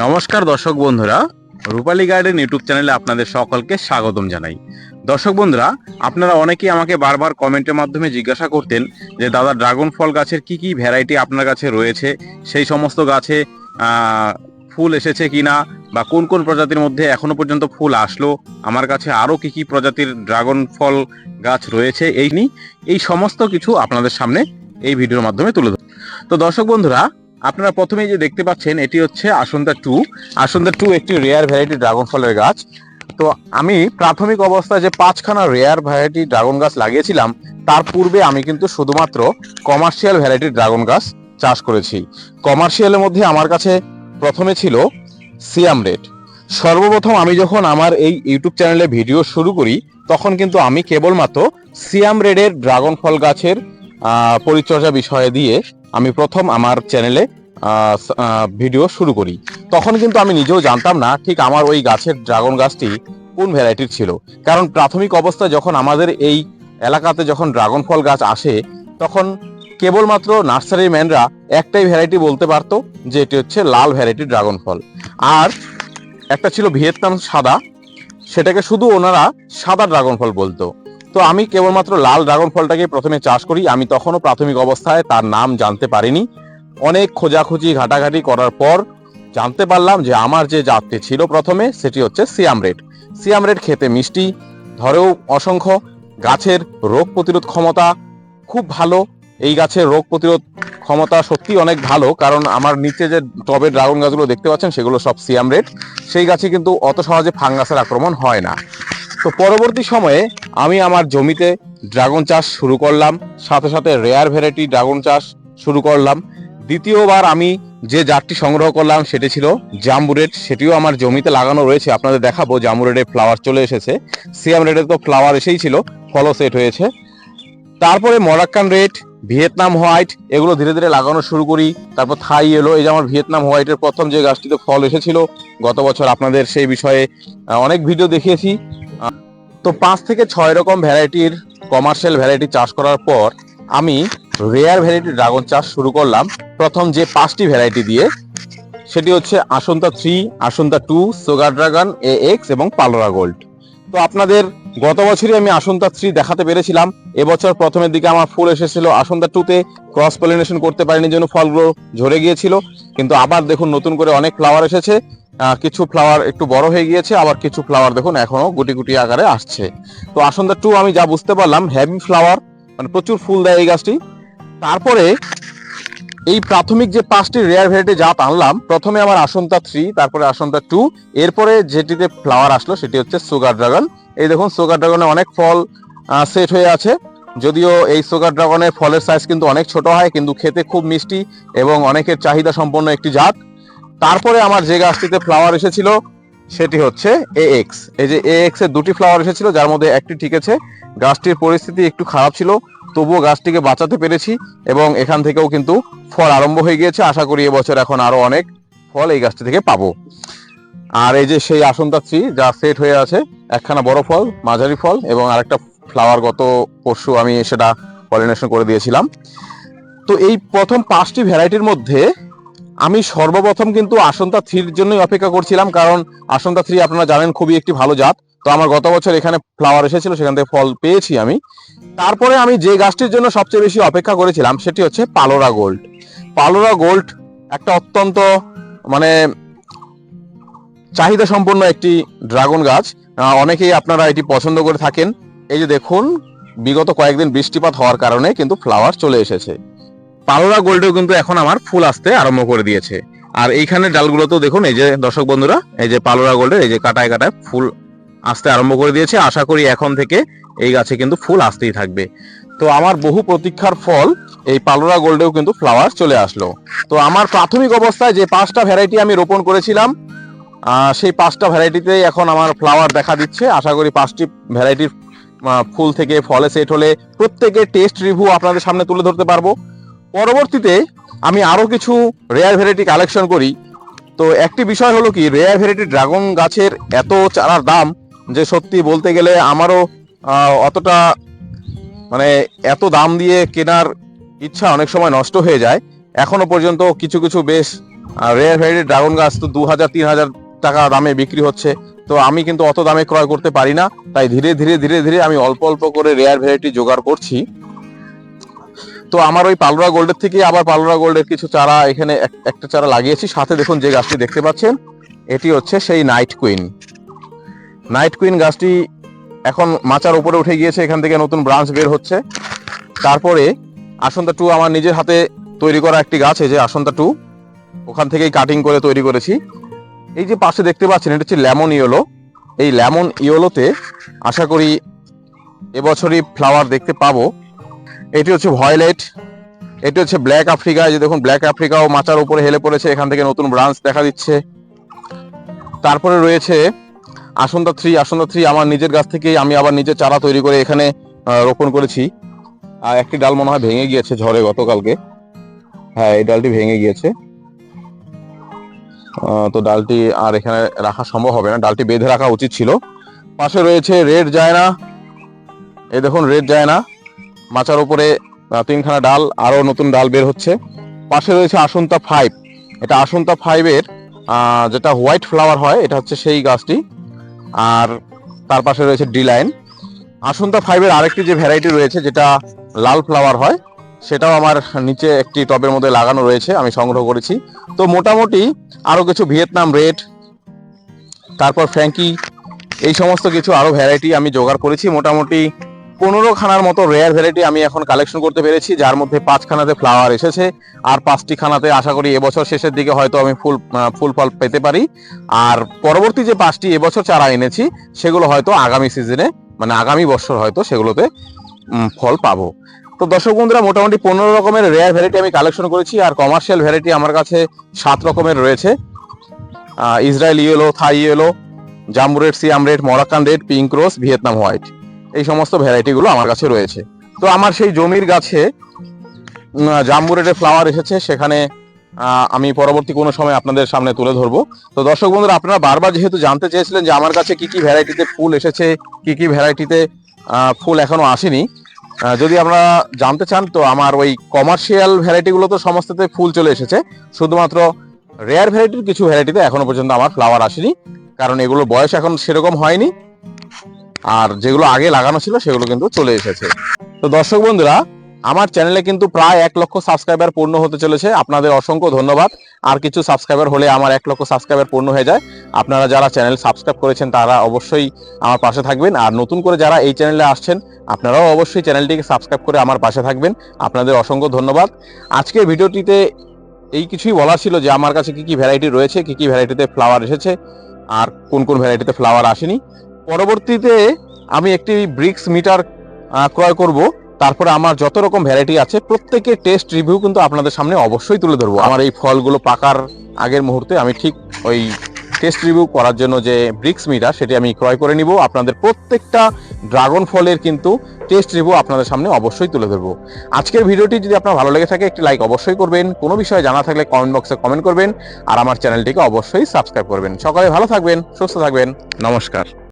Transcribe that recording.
নমস্কার দর্শক বন্ধুরা, রূপালী গার্ডেন ইউটিউব চ্যানেলে আপনাদের সকলকে স্বাগতম জানাই। দর্শক বন্ধুরা, আপনারা অনেকেই আমাকে বারবার কমেন্টের মাধ্যমে জিজ্ঞাসা করতেন যে, দাদা, ড্রাগন ফল গাছের কি কি ভ্যারাইটি আপনার কাছে রয়েছে? সেই সমস্ত গাছে ফুল এসেছে কি না বা কোন কোন প্রজাতির মধ্যে এখনও পর্যন্ত ফুল আসলো? আমার কাছে আরও কি কি প্রজাতির ড্রাগন ফল গাছ রয়েছে? এই নিয়ে এই সমস্ত কিছু আপনাদের সামনে এই ভিডিওর মাধ্যমে তুলে ধরব। তো দর্শক বন্ধুরা আপনারা প্রথমেই যে দেখতে পাচ্ছেন, এটি হচ্ছে আসন্দা টু। আসন্দা টু একটি রেয়ার ভ্যারাইটি ড্রাগন ফলের গাছ। তো আমি প্রাথমিক অবস্থায় যে পাঁচখানা রেয়ার ভ্যারাইটি ড্রাগন গাছ লাগিয়েছিলাম, তার পূর্বে আমি কিন্তু শুধুমাত্র কমার্শিয়াল ভ্যারাইটি ড্রাগন গাছ চাষ করেছি। কমার্শিয়ালের মধ্যে আমার কাছে প্রথমে ছিল সিয়াম রেড সর্বপ্রথম আমি যখন আমার এই ইউটিউব চ্যানেলে ভিডিও শুরু করি, তখন কিন্তু আমি কেবলমাত্র সিয়াম রেডের ড্রাগন ফল গাছের পরিচর্যা বিষয়ে দিয়ে আমি প্রথম আমার চ্যানেলে ভিডিও শুরু করি। তখন কিন্তু আমি নিজেও জানতাম না ঠিক আমার ওই গাছের ড্রাগন গাছটি কোন ভ্যারাইটির ছিল। কারণ প্রাথমিক অবস্থায় যখন আমাদের এই এলাকাতে যখন ড্রাগন ফল গাছ আসে, তখন কেবলমাত্র নার্সারি ম্যানরা একটাই ভ্যারাইটি বলতে পারতো যে এটি হচ্ছে লাল ভ্যারাইটি ড্রাগন ফল। আর একটা ছিল ভিয়েতনাম সাদা, সেটাকে শুধু ওনারা সাদা ড্রাগন ফল বলতো। তো আমি কেবলমাত্র লাল ড্রাগন ফলটাকে প্রথমে চাষ করি। আমি তখনও প্রাথমিক অবস্থায় তার নাম জানতে পারিনি। অনেক খোঁজাখুঁজি, ঘাটাঘাটি করার পর জানতে পারলাম যে আমার যে জাতটি ছিল প্রথমে, সেটি হচ্ছে সিয়াম রেড। সিয়াম রেড খেতে মিষ্টি, ধরেও অসংখ্য। গাছের রোগ প্রতিরোধ ক্ষমতা খুব ভালো। এই গাছের রোগ প্রতিরোধ ক্ষমতা সত্যি অনেক ভালো, কারণ আমার নিচে যে টবে ড্রাগন গাছগুলো দেখতে পাচ্ছেন, সেগুলো সব সিয়াম রেড। সেই গাছে কিন্তু অত সহজে ফাঙ্গাসের আক্রমণ হয় না। তো পরবর্তী সময়ে আমি আমার জমিতে ড্রাগন চাষ শুরু করলাম, সাথে সাথে রেয়ার ভ্যারাইটি ড্রাগন চাষ শুরু করলাম। দ্বিতীয়বার আমি যে জাতটি সংগ্রহ করলাম সেটি ছিল জাম্বু রেড সেটিও আমার জমিতে লাগানো রয়েছে, আপনাদের দেখাবো জাম্বু রেডের ফ্লাওয়ার চলে এসেছে। সিয়াম রেডের তো ফ্লাওয়ার এসেই ছিল, ফলও সেট হয়েছে। তারপরে মরাক্কান রেড ভিয়েতনাম হোয়াইট এগুলো ধীরে ধীরে লাগানো শুরু করি। তারপর থাই এলো এই যে আমার ভিয়েতনাম হোয়াইটের প্রথম যে গাছটিতে ফল এসেছিল, গত বছর আপনাদের সেই বিষয়ে অনেক ভিডিও দেখিয়েছি। তো পাঁচ থেকে ছয় রকম ভ্যারাইটির কমার্শিয়াল ভ্যারাইটি চাষ করার পর আমি রেয়ার ভ্যারাইটি ড্রাগন চাষ শুরু করলাম। প্রথম যে পাঁচটি ভ্যারাইটি দিয়ে, সেটি হচ্ছে Asunta three Asunta two sugar dragon A X এবং পালোরা গোল্ড তো আপনাদের গত বছরই আমি আসন্তা থ্রি দেখাতে পেরেছিলাম। এবছর প্রথমের দিকে আমার ফুল এসেছিল আসন্তা টুতে ক্রস পলিনেশন করতে পারিনি জন্য ফলগুলো ঝরে গিয়েছিল। কিন্তু আবার দেখুন নতুন করে অনেক ফ্লাওয়ার এসেছে। কিছু ফ্লাওয়ার একটু বড় হয়ে গিয়েছে, আবার কিছু ফ্লাওয়ার দেখুন এখনও গুটি গুটি আকারে আসছে। তো আসন্তা টু আমি যা বুঝতে পারলাম হেভি ফ্লাওয়ার মানে প্রচুর ফুল দেয় এই গাছটি। তারপরে এই প্রাথমিক যে পাঁচটি রেয়ার ভ্যারাইটি জাত আনলাম, প্রথমে আমার আসন্তা থ্রি তারপরে আসন্তা টু এরপরে যেটিতে ফ্লাওয়ার আসলো সেটি হচ্ছে সুগার ড্রাগন এই দেখুন সুগার ড্রাগনে অনেক ফল সেট হয়ে আছে। যদিও এই সুগার ড্রাগনের ফলের সাইজ কিন্তু অনেক ছোট হয়, কিন্তু খেতে খুব মিষ্টি এবং অনেকের চাহিদা সম্পন্ন একটি জাত। তারপরে আমার যে গাছটিতে ফ্লাওয়ার এসেছিল, সেটি হচ্ছে এ এক্স এই যে এ এক্সের দুটি ফ্লাওয়ার এসেছিল, যার মধ্যে একটি টিকেছে গাছটির পরিস্থিতি একটু খারাপ ছিল, তবুও গাছটিকে বাঁচাতে পেরেছি এবং এখান থেকেও কিন্তু ফল আরম্ভ হয়ে গিয়েছে। আশা করি এবছর এখন আরও অনেক ফল এই গাছটি থেকে পাবো। আর এই যে সেই আসন্তা থ্রি, যা সেট হয়ে আছে, একখানা বড় ফল, মাঝারি ফল এবং আরেকটা ফ্লাওয়ার গত পরশু আমি সেটা পলিনেশন করে দিয়েছিলাম। তো এই প্রথম পাঁচটি ভ্যারাইটির মধ্যে আমি সর্বপ্রথম কিন্তু আসন্তা থ্রির জন্যই অপেক্ষা করছিলাম, কারণ আসন্তা থ্রি আপনারা জানেন খুবই একটি ভালো জাত। তো আমার গত বছর এখানে ফ্লাওয়ার এসেছিল, সেখান থেকে ফল পেয়েছি আমি। তারপরে আমি যে গাছটির জন্য সবচেয়ে বেশি অপেক্ষা করেছিলাম, সেটি হচ্ছে পালোরা গোল্ড। পালোরা গোল্ড একটা অত্যন্ত মানে চাহিদা সম্পন্ন একটি ড্রাগন গাছ। অনেকেই আপনারা এটি পছন্দ করে থাকেন। এই যে দেখুন, বিগত কয়েকদিন বৃষ্টিপাত হওয়ার কারণে কিন্তু ফ্লাওয়ার চলে এসেছে। পালোরা গোল্ডেও কিন্তু এখন আমার ফুল আসতে আরম্ভ করে দিয়েছে। আর এইখানে ডালগুলোতেও দেখুন, এই যে দর্শক বন্ধুরা, এই যে পালোরা গোল্ডের, এই যে কাটায় কাটায় ফুল আসতে আরম্ভ করে দিয়েছে। আশা করি এখন থেকে এই গাছে কিন্তু ফুল আসতেই থাকবে। তো আমার বহু প্রতীক্ষার ফল, এই পালোরা গোল্ডেও কিন্তু ফ্লাওয়ার চলে আসলো। তো আমার প্রাথমিক অবস্থায় যে পাঁচটা ভ্যারাইটি আমি রোপণ করেছিলাম সেই পাঁচটা ভ্যারাইটিতেই এখন আমার ফ্লাওয়ার দেখা দিচ্ছে। আশা করি পাঁচটি ভ্যারাইটির ফুল থেকে ফলে সেট হলে প্রত্যেকের টেস্ট রিভিউ আপনাদের সামনে তুলে ধরতে পারব। পরবর্তীতে আমি আরও কিছু রেয়ার ভ্যারাইটি কালেকশন করি। তো একটি বিষয় হলো কি রেয়ার ভ্যারাইটি ড্রাগন গাছের এত চারার দাম যে সত্যি বলতে গেলে আমারও অতটা মানে এত দাম দিয়ে কেনার ইচ্ছা অনেক সময় নষ্ট হয়ে যায়। এখনও পর্যন্ত কিছু কিছু বেশ রেয়ার ভ্যারাইটি ড্রাগন গাছ তো দু হাজার তিন হাজার টাকা দামে বিক্রি হচ্ছে। তো আমি কিন্তু অত দামে ক্রয় করতে পারি না। তাই ধীরে ধীরে ধীরে ধীরে আমি অল্প অল্প করে রেয়ার ভ্যারাইটি জোগাড় করছি। তো আমার ওই পালরা গোল্ডের থেকে আবার পালরা গোল্ডের কিছু চারা এখানে এক- একটা চারা লাগিয়েছি। সাথে দেখুন যে গাছটি দেখতে পাচ্ছেন, এটি হচ্ছে সেই নাইট কুইন। নাইট কুইন গাছটি এখন মাচার উপরে উঠে গিয়েছে, এখান থেকে নতুন ব্রাঞ্চ বের হচ্ছে। তারপরে আসন্তা টু আমার নিজের হাতে তৈরি করা একটি গাছ, এই যে আসন্তা টু, ওখান থেকেই কাটিং করে তৈরি করেছি। এই যে পাশে দেখতে পাচ্ছেন, এটা হচ্ছে লেমন ইয়েলো। এই লেমন ইয়েলোতে আশা করি এবছরই ফ্লাওয়ার দেখতে পাবো। এটি হচ্ছে ভয়লেট। এটি হচ্ছে ব্ল্যাক আফ্রিকা। যে দেখুন, ব্ল্যাক আফ্রিকাও মাচার উপরে হেলে পড়েছে। এখান থেকে নতুন ব্রাঞ্চ দেখা দিচ্ছে। তারপরে রয়েছে আসন্তা থ্রি। আসন্তা থ্রি আমার নিজের গাছ থেকেই আমি আবার নিজের চারা তৈরি করে এখানে রোপণ করেছি। আর একটি ডাল মনে হয় ভেঙে গিয়েছে ঝড়ে গতকালকে। হ্যাঁ এই ডালটি ভেঙে গিয়েছে। তো ডালটি আর এখানে রাখা সম্ভব হবে না। ডালটি বেঁধে রাখা উচিত ছিল। পাশে রয়েছে রেড জায়না। এই দেখুন, রেড জায়না। মাচার উপরে তিনখানা ডাল আরও নতুন ডাল বের হচ্ছে। পাশে রয়েছে আসন্তা ফাইভ এটা আসন্তা ফাইভের যেটা হোয়াইট ফ্লাওয়ার হয়, এটা হচ্ছে সেই গাছটি। আর তার পাশে রয়েছে ডিলাইন আসন্তা ফাইভের আরেকটি যে ভ্যারাইটি রয়েছে, যেটা লাল ফ্লাওয়ার হয়, সেটাও আমার নিচে একটি টবের মধ্যে লাগানো রয়েছে, আমি সংগ্রহ করেছি। তো মোটামুটি আরও কিছু ভিয়েতনাম রেড তারপর ফ্র্যাঙ্কি এই সমস্ত কিছু আরও ভ্যারাইটি আমি জোগাড় করেছি। মোটামুটি পনেরো খানার মতো রেয়ার ভ্যারাইটি আমি এখন কালেকশন করতে পেরেছি, যার মধ্যে পাঁচ খানাতে ফ্লাওয়ার এসেছে, আর পাঁচটি খানাতে আশা করি এবছর শেষের দিকে হয়তো আমি ফুল ফুল ফল পেতে পারি। আর পরবর্তী যে পাঁচটি এবছর চারা এনেছি, সেগুলো হয়তো আগামী সিজনে মানে আগামী বছর হয়তো সেগুলোতে ফল পাবো। তো দর্শক বন্ধুরা, মোটামুটি পনেরো রকমের রেয়ার ভ্যারাইটি আমি কালেকশন করেছি, আর কমার্শিয়াল ভ্যারাইটি আমার কাছে সাত রকমের রয়েছে। Israel yellow Thai yellow জাম্বুরেট Siam red Moroccan red pink rose Vietnam white এই সমস্ত ভ্যারাইটিগুলো আমার কাছে রয়েছে। তো আমার সেই জমির গাছে জাম্বুরেটের ফ্লাওয়ার এসেছে, সেখানে আমি পরবর্তী কোনো সময় আপনাদের সামনে তুলে ধরবো। তো দর্শক বন্ধুরা, আপনারা বারবার যেহেতু জানতে চেয়েছিলেন যে আমার কাছে কি কি ভ্যারাইটিতে ফুল এসেছে, কি কি ভ্যারাইটিতে ফুল এখনও আসেনি যদি আপনারা জানতে চান, তো আমার ওই কমার্শিয়াল ভ্যারাইটিগুলো তো সমস্ততে ফুল চলে এসেছে। শুধুমাত্র রেয়ার ভ্যারাইটির কিছু ভ্যারাইটিতে এখনও পর্যন্ত আমার ফ্লাওয়ার আসেনি, কারণ এগুলো বয়স এখন সেরকম হয়নি। আর যেগুলো আগে লাগানো ছিল সেগুলো কিন্তু চলে এসেছে। তো দর্শক বন্ধুরা, আমার চ্যানেলে কিন্তু প্রায় এক লক্ষ সাবস্ক্রাইবার পূর্ণ হতে চলেছে। আপনাদের অসংখ্য ধন্যবাদ। আর কিছু সাবস্ক্রাইবার হলে আমার এক লক্ষ সাবস্ক্রাইবার পূর্ণ হয়ে যায়। আপনারা যারা চ্যানেল সাবস্ক্রাইব করেছেন, তারা অবশ্যই আমার পাশে থাকবেন। আর নতুন করে যারা এই চ্যানেলে আসছেন, আপনারাও অবশ্যই চ্যানেলটিকে সাবস্ক্রাইব করে আমার পাশে থাকবেন। আপনাদের অসংখ্য ধন্যবাদ। আজকের ভিডিওটিতে এই কিছুই বলার ছিল যে আমার কাছে কি কি ভ্যারাইটি রয়েছে, কি কি ভ্যারাইটিতে ফ্লাওয়ার এসেছে, আর কোন কোন ভ্যারাইটিতে ফ্লাওয়ার আসেনি। পরবর্তীতে আমি একটি ব্রিক্স মিটার ক্রয় করব। তারপরে আমার যত রকম ভ্যারাইটি আছে, প্রত্যেকের টেস্ট রিভিউ কিন্তু আপনাদের সামনে অবশ্যই তুলে ধরবো। আমার এই ফলগুলো পাকার আগের মুহূর্তে আমি ঠিক ওই টেস্ট রিভিউ করার জন্য যে ব্রিক্স মিটার সেটি আমি ক্রয় করে নিব। আপনাদের প্রত্যেকটা ড্রাগন ফলের কিন্তু টেস্ট রিভিউ আপনাদের সামনে অবশ্যই তুলে ধরবো। আজকের ভিডিওটি যদি আপনার ভালো লেগে থাকে, একটি লাইক অবশ্যই করবেন। কোনো বিষয়ে জানা থাকলে কমেন্ট বক্সে কমেন্ট করবেন। আর আমার চ্যানেলটিকে অবশ্যই সাবস্ক্রাইব করবেন। সকালে ভালো থাকবেন, সুস্থ থাকবেন। নমস্কার।